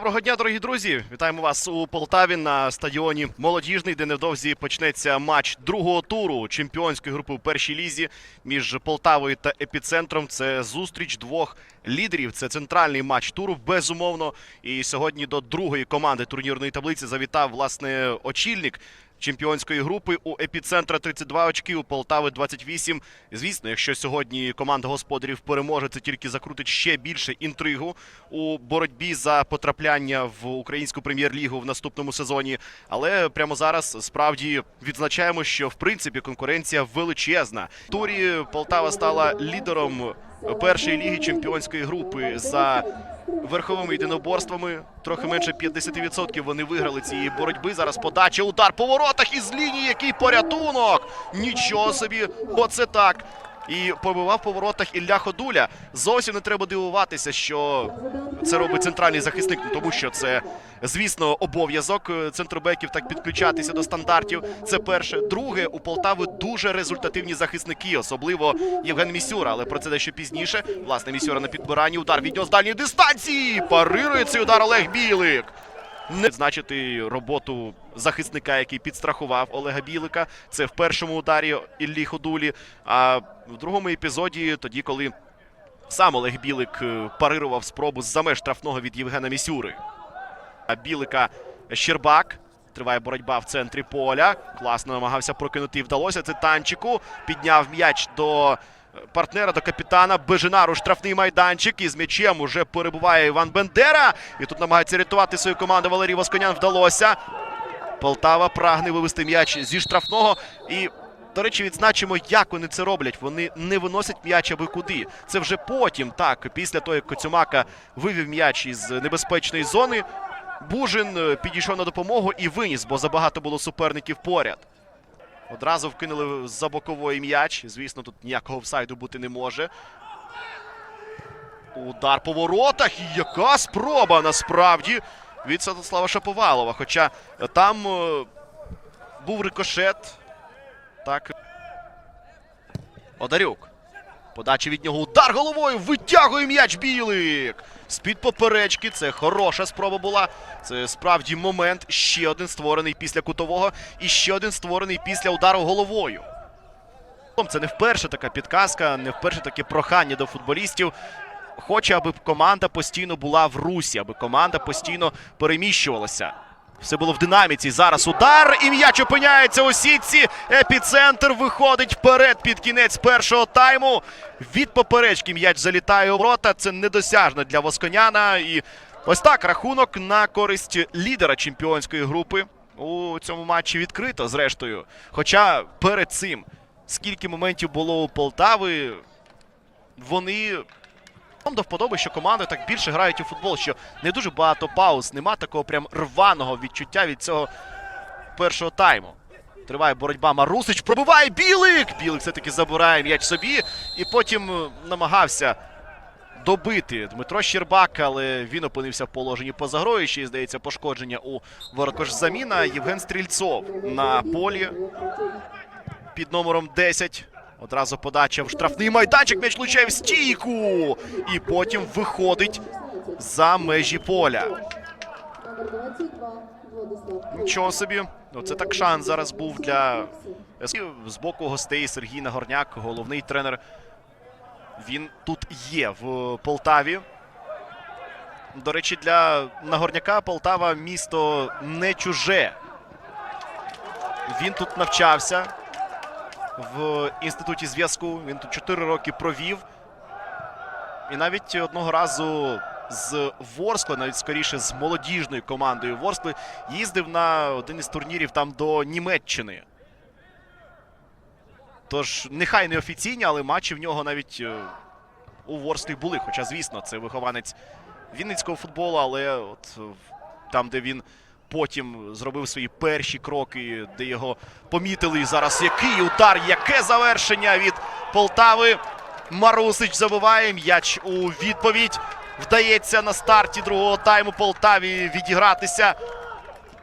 Доброго дня, дорогі друзі! Вітаємо вас у Полтаві на стадіоні Молодіжний, де невдовзі почнеться матч другого туру чемпіонської групи у першій лізі між Полтавою та епіцентром. Це зустріч двох лідерів. Це центральний матч туру, безумовно. І сьогодні до другої команди турнірної таблиці завітав власне очільник. Чемпіонської групи у епіцентра 32 очки, у Полтави 28. Звісно, якщо сьогодні команда господарів переможе, це тільки закрутить ще більше інтригу у боротьбі за потрапляння в українську прем'єр-лігу в наступному сезоні. Але прямо зараз справді відзначаємо, що в принципі конкуренція величезна. В турі Полтава стала лідером першої ліги чемпіонської групи за верховими єдиноборствами. Трохи менше 50% вони виграли цієї боротьби. Зараз подача, удар по воротах із лінії. Який порятунок! Нічого собі, оце так. І побивав по воротах Ілля Ходуля. Зовсім не треба дивуватися, що це робить центральний захисник, тому що це, звісно, обов'язок е, центробеків так підключатися до стандартів. Це перше. Друге, у Полтави дуже результативні захисники, особливо Євген Місюра. Але про це дещо пізніше. Власне, Місюра на підбиранні. Удар від нього з дальньої дистанції. Парирує цей удар Олег Білик. Не відзначити роботу захисника, який підстрахував Олега Білика. Це в першому ударі Іллі Ходулі. А в другому епізоді, тоді, коли сам Олег Білик е, парирував спробу з-за меж штрафного від Євгена Місюри. Білика Щербак. Триває боротьба в центрі поля. Класно намагався прокинути і вдалося. Це танчику. Підняв м'яч до партнера, до капітана. Бежинару штрафний майданчик. І з м'ячем уже перебуває Іван Бендера. І тут намагається рятувати свою команду. Валерій Восконян вдалося. Полтава прагне вивести м'яч зі штрафного. І, до речі, відзначимо, як вони це роблять. Вони не виносять м'яч аби куди. Це вже потім, так, після того, як Коцюмака вивів м'яч із небезпечної зони. Бужин е, підійшов на допомогу і виніс, бо забагато було суперників поряд. Одразу вкинули за бокової м'яч. Звісно, тут ніякого офсайду бути не може. Удар по воротах. Яка спроба насправді від Святослава Шаповалова. Хоча там е, був рикошет. Так. Одарюк. Подача від нього. Удар головою. Витягує м'яч Білик. З-під поперечки. Це хороша спроба була. Це справді момент. Ще один створений після кутового. І ще один створений після удару головою. Це не вперше така підказка, не вперше таке прохання до футболістів. Хоче, аби команда постійно була в русі, аби команда постійно переміщувалася. Все було в динаміці. Зараз удар і м'яч опиняється у сітці. Епіцентр виходить вперед під кінець першого тайму. Від поперечки м'яч залітає у ворота. Це недосяжно для Восконяна. І ось так рахунок на користь лідера чемпіонської групи. У цьому матчі відкрито, зрештою. Хоча перед цим скільки моментів було у Полтави, вони вам до вподоби, що команди так більше грають у футбол, що не дуже багато пауз, нема такого прям рваного відчуття від цього першого тайму. Триває боротьба Марусич, пробиває Білик! Білик все-таки забирає м'яч собі і потім е, намагався добити Дмитро Щербак, але він опинився в положенні поза грою. Ще й, здається, пошкодження у ворокош заміна. Євген Стрільцов на полі під номером 10. Одразу подача в штрафний майданчик. М'яч влучає в стійку. І потім виходить за межі поля. Номер 22 Владислав. Нічого собі. Оце так шанс зараз був для з боку гостей Сергій Нагорняк, головний тренер. Він тут є в Полтаві. До речі, для Нагорняка Полтава місто не чуже. Він тут навчався в інституті зв'язку. Він тут 4 роки провів. І навіть одного разу з Ворскли, навіть скоріше з молодіжною командою Ворскли, їздив на один із турнірів там до Німеччини. Тож, нехай не офіційні, але матчі в нього навіть е, у Ворсклі були. Хоча, звісно, це вихованець вінницького футболу, але от е, там, де він потім зробив свої перші кроки, де його помітили. І зараз який удар, яке завершення від Полтави. Марусич забиває м'яч у відповідь. Вдається на старті другого тайму Полтаві відігратися.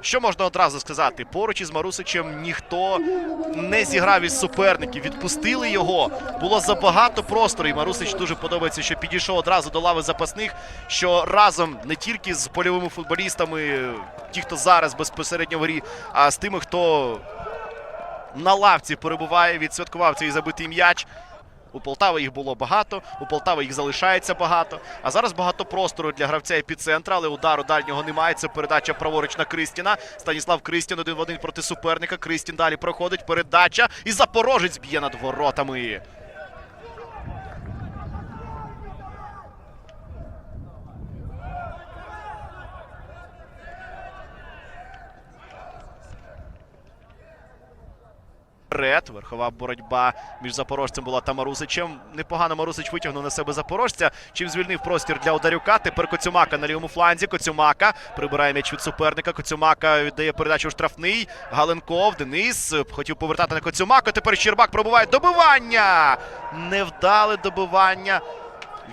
Що можна одразу сказати? Поруч із Марусичем ніхто не зіграв із суперників, відпустили його. Було забагато простору, і Марусич дуже подобається, що підійшов одразу до лави запасних. Що разом не тільки з польовими футболістами, ті, хто зараз безпосередньо в грі, а з тими, хто на лавці перебуває, відсвяткував цей забитий м'яч. У Полтави їх було багато, у Полтави їх залишається багато. А зараз багато простору для гравця епіцентра, але удару дальнього немає. Це передача праворуч на Кристіна. Станіслав Кристін один в один проти суперника. Кристін далі проходить. Передача. І Запорожець б'є над воротами. Вперед. Верхова боротьба між запорожцем була та Марусичем. Непогано Марусич витягнув на себе запорожця. Чим звільнив простір для ударюка. Тепер Коцюмака на лівому фланзі. Коцюмака прибирає м'яч від суперника. Коцюмака віддає передачу у штрафний. Галенков, Денис хотів повертати на Коцюмака. Тепер Щербак пробуває добивання. Невдале добивання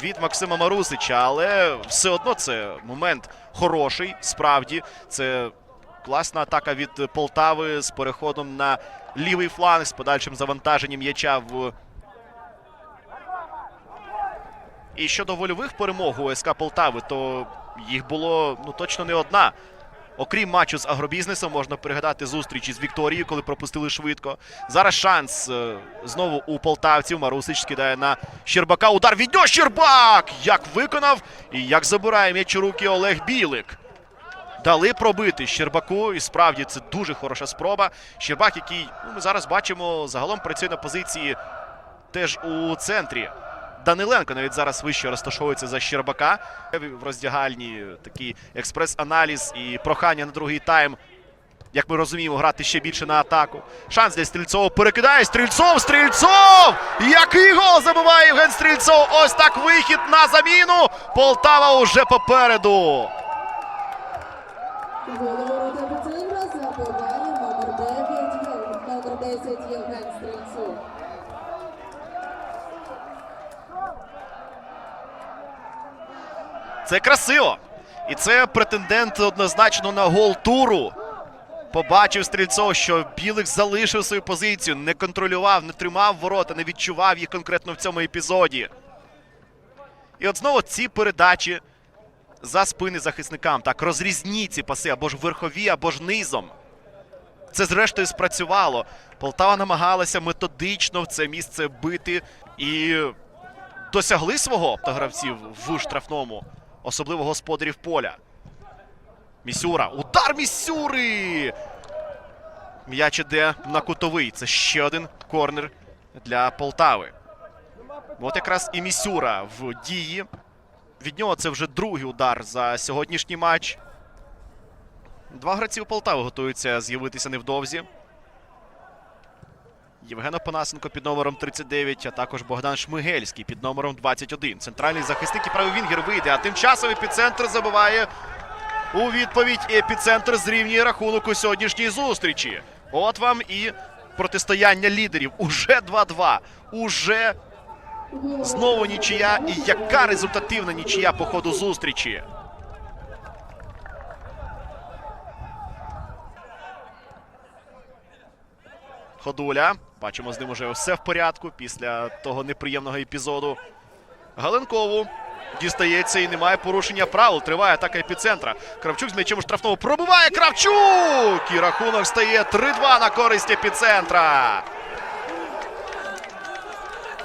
від Максима Марусича. Але все одно це момент хороший. Справді, це класна атака від Полтави з переходом на лівий фланг з подальшим завантаженням м'яча в. І щодо вольових перемог у СК Полтави, то їх було ну точно не одна. Окрім матчу з агробізнесом, можна пригадати зустрічі з Вікторією, коли пропустили швидко. Зараз шанс е, знову у полтавців. Марусич скидає на Щербака. Удар від нього Щербак! Як виконав і як забирає м'яч у руки Олег Білик. Дали пробити Щербаку, і справді це дуже хороша спроба. Щербак, який ну, ми зараз бачимо, загалом працює на позиції теж у центрі. Даниленко навіть зараз вище розташовується за Щербака. В роздягальні такий експрес-аналіз і прохання на другий тайм. Як ми розуміємо, грати ще більше на атаку. Шанс для Стрільцова перекидає. Стрільцов! Стрільцов! Який гол забиває Євген Стрільцов! Ось так вихід на заміну. Полтава уже попереду. Головорота епіцентра забиває номер 9, номер 10 Євген Стрільцов. Це красиво. І це претендент однозначно на гол туру. Побачив Стрільцов, що Білик залишив свою позицію, не контролював, не тримав ворота, не відчував їх конкретно в цьому епізоді. І от знову ці передачі за спини захисникам. Так, розрізні ці паси або ж верхові, або ж низом. Це зрештою спрацювало. Полтава намагалася методично в це місце бити і досягли свого та гравців в штрафному, особливо господарів поля. Місюра. Удар Місюри! М'яч іде на кутовий. Це ще один корнер для Полтави. От якраз і Місюра в дії. Від нього це вже другий удар за сьогоднішній матч. Два гравці у Полтави готуються з'явитися невдовзі. Євген Опанасенко під номером 39, а також Богдан Шмигельський під номером 21. Центральний захисник і правий вінгер вийде, а тим часом епіцентр забиває у відповідь. Епіцентр зрівнює рахунок у сьогоднішній зустрічі. От вам і протистояння лідерів. Уже 2-2. Уже знову нічия. І яка результативна нічия по ходу зустрічі. Ходуля. Бачимо, з ним уже все в порядку після того неприємного епізоду. Галенкову дістається і немає порушення правил. Триває атака епіцентра. Кравчук з м'ячем штрафного пробиває Кравчук! І рахунок стає 3-2 на користь епіцентра.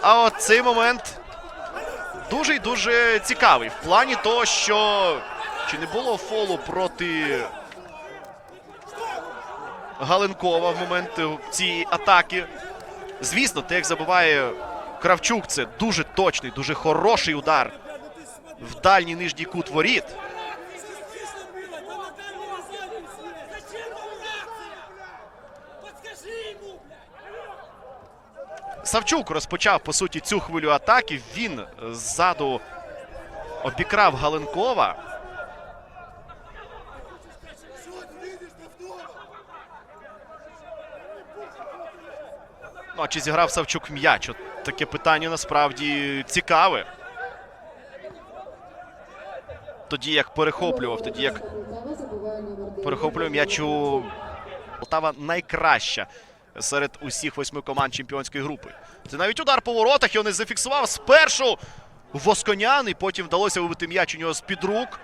А от цей момент дуже і дуже цікавий. В плані того, що чи не було фолу проти Галенкова в момент цієї атаки. Звісно, те, як забиває Кравчук, це дуже точний, дуже хороший удар в дальній нижній кут воріт. Савчук розпочав по суті цю хвилю атаки. Він е, ззаду обікрав Галенкова. Ну, а чи зіграв Савчук м'яч? От таке питання насправді цікаве. Тоді як перехоплював, тоді як перехоплює м'яч у Полтава найкраща серед усіх восьми команд чемпіонської групи. Це навіть удар по воротах, його не зафіксував спершу Восконян, і потім вдалося вибити м'яч у нього з-під рук.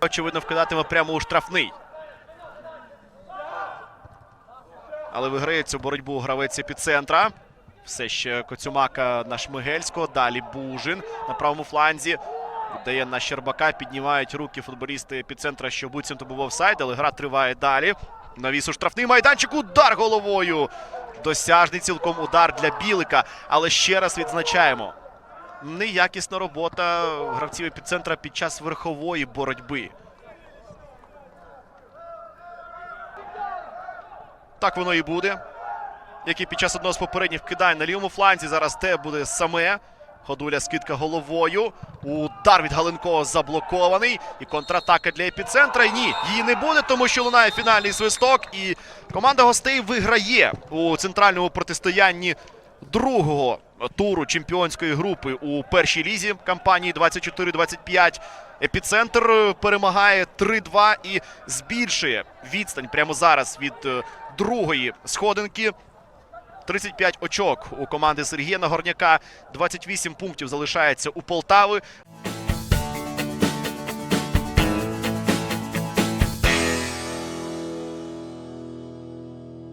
Очевидно, вкидатиме прямо у штрафний. Але виграє цю боротьбу гравець епіцентра. Все ще Коцюмака на Шмигельського. Далі Бужин на правому фланзі. Віддає на Щербака. Піднімають руки футболісти епіцентра, що буцімто був офсайд, але гра триває далі. Навіс у штрафний майданчик. Удар головою. Досяжний цілком удар для Білика. Але ще раз відзначаємо. Неякісна робота гравців епіцентра під час верхової боротьби. Так воно і буде. Який під час одного з попередніх вкидань на лівому фланзі. Зараз те буде саме. Ходуля скидка головою. Удар від Галенкова заблокований. І контратака для епіцентра. Ні, її не буде, тому що лунає фінальний свисток. І команда гостей виграє у центральному протистоянні другого туру чемпіонської групи у першій лізі кампанії 24-25. Епіцентр е, перемагає 3-2 і збільшує відстань прямо зараз від е, другої сходинки. 35 очок у команди Сергія Нагорняка. 28 пунктів залишається у Полтави.